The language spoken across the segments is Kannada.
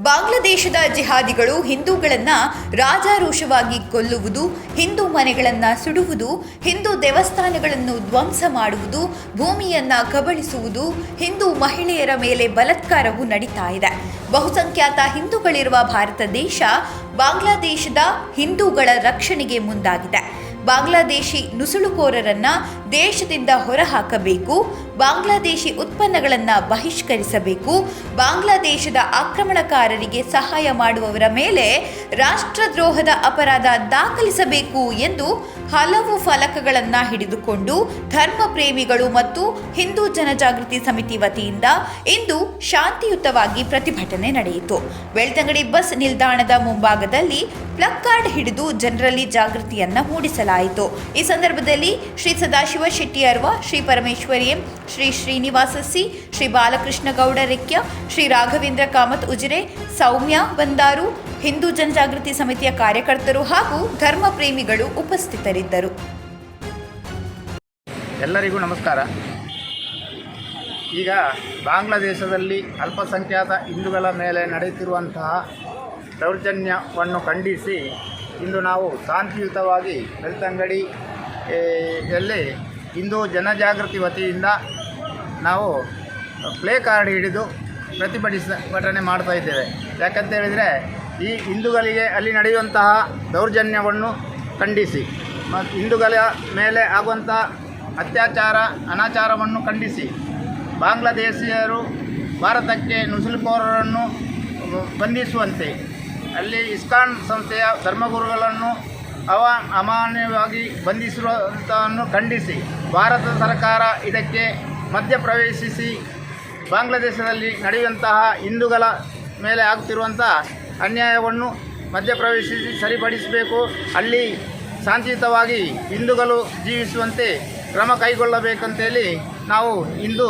ಬಾಂಗ್ಲಾದೇಶದ ಜಿಹಾದಿಗಳು ಹಿಂದೂಗಳನ್ನ ರಾಜಾರೋಷವಾಗಿ ಕೊಲ್ಲುವುದು, ಹಿಂದೂ ಮನೆಗಳನ್ನು ಸುಡುವುದು, ಹಿಂದೂ ದೇವಸ್ಥಾನಗಳನ್ನು ಧ್ವಂಸ ಮಾಡುವುದು, ಭೂಮಿಯನ್ನ ಕಬಳಿಸುವುದು, ಹಿಂದೂ ಮಹಿಳೆಯರ ಮೇಲೆ ಬಲಾತ್ಕಾರವು ನಡೀತಾ ಇದೆ. ಬಹುಸಂಖ್ಯಾತ ಹಿಂದೂಗಳಿರುವ ಭಾರತ ದೇಶ ಬಾಂಗ್ಲಾದೇಶದ ಹಿಂದೂಗಳ ರಕ್ಷಣೆಗೆ ಮುಂದಾಗಿದೆ. ಬಾಂಗ್ಲಾದೇಶಿ ನುಸುಳುಕೋರರನ್ನ ದೇಶದಿಂದ ಹೊರಹಾಕಬೇಕು, ಬಾಂಗ್ಲಾದೇಶಿ ಉತ್ಪನ್ನಗಳನ್ನು ಬಹಿಷ್ಕರಿಸಬೇಕು, ಬಾಂಗ್ಲಾದೇಶದ ಆಕ್ರಮಣಕಾರರಿಗೆ ಸಹಾಯ ಮಾಡುವವರ ಮೇಲೆ ರಾಷ್ಟ್ರದ್ರೋಹದ ಅಪರಾಧ ದಾಖಲಿಸಬೇಕು ಎಂದು ಹಲವು ಫಲಕಗಳನ್ನು ಹಿಡಿದುಕೊಂಡು ಧರ್ಮ ಪ್ರೇಮಿಗಳು ಮತ್ತು ಹಿಂದೂ ಜನಜಾಗೃತಿ ಸಮಿತಿ ವತಿಯಿಂದ ಇಂದು ಶಾಂತಿಯುತವಾಗಿ ಪ್ರತಿಭಟನೆ ನಡೆಯಿತು. ಬೆಳ್ತಂಗಡಿ ಬಸ್ ನಿಲ್ದಾಣದ ಮುಂಭಾಗದಲ್ಲಿ ಪ್ಲಕ್ಕಾರ್ಡ್ ಹಿಡಿದು ಜನರಲ್ಲಿ ಜಾಗೃತಿಯನ್ನು ಮೂಡಿಸಲಾಯಿತು. ಈ ಸಂದರ್ಭದಲ್ಲಿ ಶ್ರೀ ಸದಾಶಿವ ಶೆಟ್ಟಿ ಅರ್ವ, ಶ್ರೀ ಪರಮೇಶ್ವರಿ ಎಂ, ಶ್ರೀ ಶ್ರೀನಿವಾಸ ಸಿ, ಶ್ರೀ ಬಾಲಕೃಷ್ಣ ಗೌಡ ರೆಕ್ಯ, ಶ್ರೀ ರಾಘವೇಂದ್ರ ಕಾಮತ್ ಉಜಿರೆ, ಸೌಮ್ಯ ಬಂದಾರು, ಹಿಂದೂ ಜನಜಾಗೃತಿ ಸಮಿತಿಯ ಕಾರ್ಯಕರ್ತರು ಹಾಗೂ ಧರ್ಮ ಪ್ರೇಮಿಗಳು ಉಪಸ್ಥಿತರಿದ್ದರು. ಎಲ್ಲರಿಗೂ ನಮಸ್ಕಾರ. ಈಗ ಬಾಂಗ್ಲಾದೇಶದಲ್ಲಿ ಅಲ್ಪಸಂಖ್ಯಾತ ಹಿಂದೂಗಳ ಮೇಲೆ ನಡೆಯುತ್ತಿರುವಂತಹ ದೌರ್ಜನ್ಯವನ್ನು ಖಂಡಿಸಿ ಇಂದು ನಾವು ಶಾಂತಿಯುತವಾಗಿ ಬೆಳ್ತಂಗಡಿ ಯಲ್ಲಿ ಹಿಂದೂ ಜನಜಾಗೃತಿ ವತಿಯಿಂದ ನಾವು ಪ್ಲೇ ಕಾರ್ಡ್ ಹಿಡಿದು ಪ್ರತಿಭಟಿಸಟನೆ ಮಾಡ್ತಾ ಇದ್ದೇವೆ. ಯಾಕಂತ ಹೇಳಿದರೆ, ಈ ಹಿಂದೂಗಳಿಗೆ ಅಲ್ಲಿ ನಡೆಯುವಂತಹ ದೌರ್ಜನ್ಯವನ್ನು ಖಂಡಿಸಿ ಮತ್ತು ಹಿಂದೂಗಳ ಮೇಲೆ ಆಗುವಂಥ ಅತ್ಯಾಚಾರ, ಅನಾಚಾರವನ್ನು ಖಂಡಿಸಿ, ಬಾಂಗ್ಲಾದೇಶೀಯರು ಭಾರತಕ್ಕೆ ನುಸುಲ್ಕೋರರನ್ನು ಬಂಧಿಸುವಂತೆ, ಅಲ್ಲಿ ಇಸ್ಕಾನ್ ಸಂಸ್ಥೆಯ ಧರ್ಮಗುರುಗಳನ್ನು ಅವ ಅಮಾನ್ಯವಾಗಿ ಬಂಧಿಸಿರುವಂಥವನ್ನು ಖಂಡಿಸಿ. ಭಾರತ ಸರ್ಕಾರ ಇದಕ್ಕೆ ಮಧ್ಯಪ್ರವೇಶಿಸಿ ಬಾಂಗ್ಲಾದೇಶದಲ್ಲಿ ನಡೆಯುವಂತಹ ಹಿಂದೂಗಳ ಮೇಲೆ ಆಗುತ್ತಿರುವಂಥ ಅನ್ಯಾಯವನ್ನು ಮಧ್ಯಪ್ರವೇಶಿಸಿ ಸರಿಪಡಿಸಬೇಕು. ಅಲ್ಲಿ ಶಾಂತಿಯುತವಾಗಿ ಹಿಂದೂಗಳು ಜೀವಿಸುವಂತೆ ಕ್ರಮ ಕೈಗೊಳ್ಳಬೇಕಂತೇಳಿ ನಾವು ಇಂದು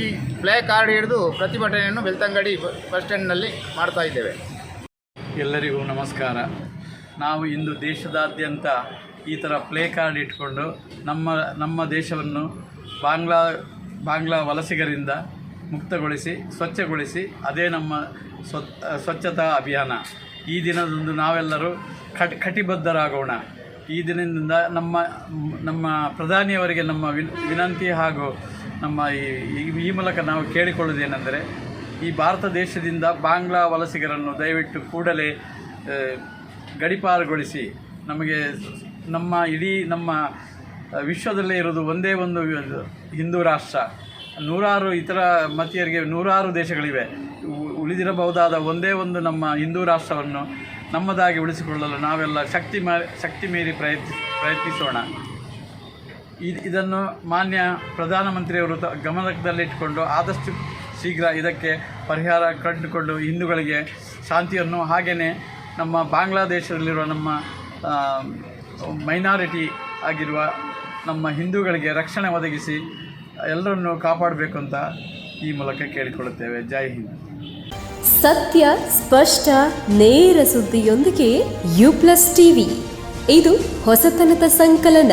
ಈ ಪ್ಲೇ ಕಾರ್ಡ್ ಹಿಡಿದು ಪ್ರತಿಭಟನೆಯನ್ನು ಬೆಳ್ತಂಗಡಿ ಬಸ್ ಸ್ಟ್ಯಾಂಡ್ನಲ್ಲಿ ಮಾಡ್ತಾ ಇದ್ದೇವೆ. ಎಲ್ಲರಿಗೂ ನಮಸ್ಕಾರ. ನಾವು ಇಂದು ದೇಶದಾದ್ಯಂತ ಈ ಥರ ಪ್ಲೇ ಕಾರ್ಡ್ ಇಟ್ಕೊಂಡು ನಮ್ಮ ನಮ್ಮ ದೇಶವನ್ನು ಬಾಂಗ್ಲಾ ಬಾಂಗ್ಲಾ ವಲಸಿಗರಿಂದ ಮುಕ್ತಗೊಳಿಸಿ, ಸ್ವಚ್ಛಗೊಳಿಸಿ ಅದೇ ನಮ್ಮ ಸ್ವ ಸ್ವಚ್ಛತಾ ಅಭಿಯಾನ. ಈ ದಿನದಂದು ನಾವೆಲ್ಲರೂ ಕಟ್, ಕಟಿಬದ್ಧರಾಗೋಣ. ಈ ದಿನದಿಂದ ನಮ್ಮ ನಮ್ಮ ಪ್ರಧಾನಿಯವರಿಗೆ ನಮ್ಮ ವಿನ್, ವಿನಂತಿ ಹಾಗೂ ನಮ್ಮ ಈ- ಮೂಲಕ ನಾವು ಕೇಳಿಕೊಳ್ಳೋದೇನೆಂದರೆ ಈ ಭಾರತ ದೇಶದಿಂದ ಬಾಂಗ್ಲಾ ವಲಸಿಗರನ್ನು ದಯವಿಟ್ಟು ಕೂಡಲೇ ಗಡೀಪಾರುಗೊಳಿಸಿ ನಮಗೆ ನಮ್ಮ ಇಡೀ ನಮ್ಮ ವಿಶ್ವದಲ್ಲೇ ಇರೋದು ಒಂದೇ ಒಂದು ಹಿಂದೂ ರಾಷ್ಟ್ರ. ನೂರಾರು ಇತರ ಮತೀಯರಿಗೆ ನೂರಾರು ದೇಶಗಳಿವೆ. ಉಳಿದಿರಬಹುದಾದ ಒಂದೇ ಒಂದು ನಮ್ಮ ಹಿಂದೂ ರಾಷ್ಟ್ರವನ್ನು ನಮ್ಮದಾಗಿ ಉಳಿಸಿಕೊಳ್ಳಲು ನಾವೆಲ್ಲ ಶಕ್ತಿ ಮಾ, ಶಕ್ತಿ ಮೀರಿ ಪ್ರಯತ್ನಿ, ಪ್ರಯತ್ನಿಸೋಣ. ಇದ್- ಇದನ್ನು ಮಾನ್ಯ ಪ್ರಧಾನಮಂತ್ರಿಯವರು ತ- ಗಮನದಲ್ಲಿಟ್ಟುಕೊಂಡು ಆದಷ್ಟು ಶೀಘ್ರ ಇದಕ್ಕೆ ಪರಿಹಾರ ಕಂಡುಕೊಂಡು ಹಿಂದೂಗಳಿಗೆ ಶಾಂತಿಯನ್ನು ಹಾಗೆಯೇ ನಮ್ಮ ಬಾಂಗ್ಲಾದೇಶದಲ್ಲಿರುವ ನಮ್ಮ ಮೈನಾರಿಟಿ ಆಗಿರುವ ನಮ್ಮ ಹಿಂದೂಗಳಿಗೆ ರಕ್ಷಣೆ ಒದಗಿಸಿ ಎಲ್ಲರನ್ನು ಕಾಪಾಡಬೇಕು ಅಂತ ಈ ಮೂಲಕ ಕೇಳಿಕೊಳ್ಳುತ್ತೇವೆ. ಜೈ ಹಿಂದ್. ಸತ್ಯ, ಸ್ಪಷ್ಟ, ನೇರ ಸುದ್ದಿಯೊಂದಿಗೆ ಯು ಪ್ಲಸ್ ಟಿವಿ. ಇದು ಹೊಸತನದ ಸಂಕಲನ.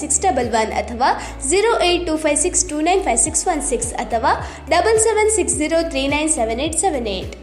six double one ಅಥವಾ zero eight two five six two nine five six one six ಅಥವಾ double seven six zero three nine seven eight seven eight